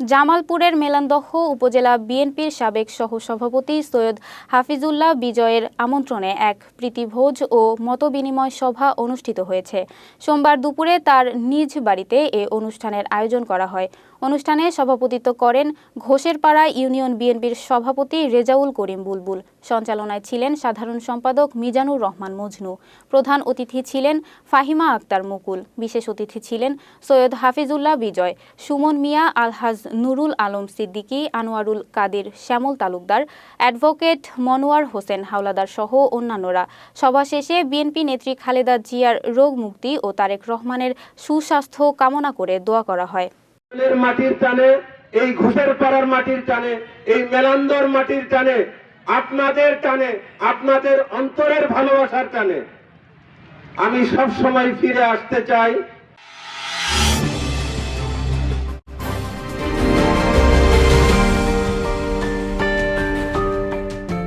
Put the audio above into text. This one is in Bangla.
জামালপুরের মেলান্দহ উপজেলা বিএনপির সাবেক সহসভাপতি সৈয়দ হাফিজুল্লাহ বিজয়ের আমন্ত্রণে এক প্রীতিভোজ ও মতবিনিময় সভা অনুষ্ঠিত হয়েছে। সোমবার দুপুরে তার নিজ বাড়িতে এ অনুষ্ঠানের আয়োজন করা হয়। অনুষ্ঠানে সভাপতিত্ব করেন ঘোষেরপাড়া ইউনিয়ন বিএনপির সভাপতি রেজাউল করিম বুলবুল, সঞ্চালনায় ছিলেন সাধারণ সম্পাদক মিজানুর রহমান মজনু, প্রধান অতিথি ছিলেন ফাহিমা আক্তার মুকুল, বিশেষ অতিথি ছিলেন সৈয়দ হাফিজুল্লাহ বিজয়, সুমন মিয়া আলহাজ নুরুল আলম সিদ্দিকী, আনোয়ারুল কাদের শ্যামল তালুকদার, অ্যাডভোকেট মনোয়ার হোসেন হাওলাদার সহ অন্যান্যরা। সভা শেষে বিএনপি নেত্রী খালেদা জিয়ার রোগ মুক্তি ও তারেক রহমানের সুস্বাস্থ্য কামনা করে দোয়া করা হয়। মাটির টানে, এই ঘুষের পাড়ার মাটির টানে, এই মেলান্দর মাটির টানে, আপনাদের টানে, আপনাদের অন্তরের ভালোবাসার টানে। আমি সব সময় ফিরে আসতে চাই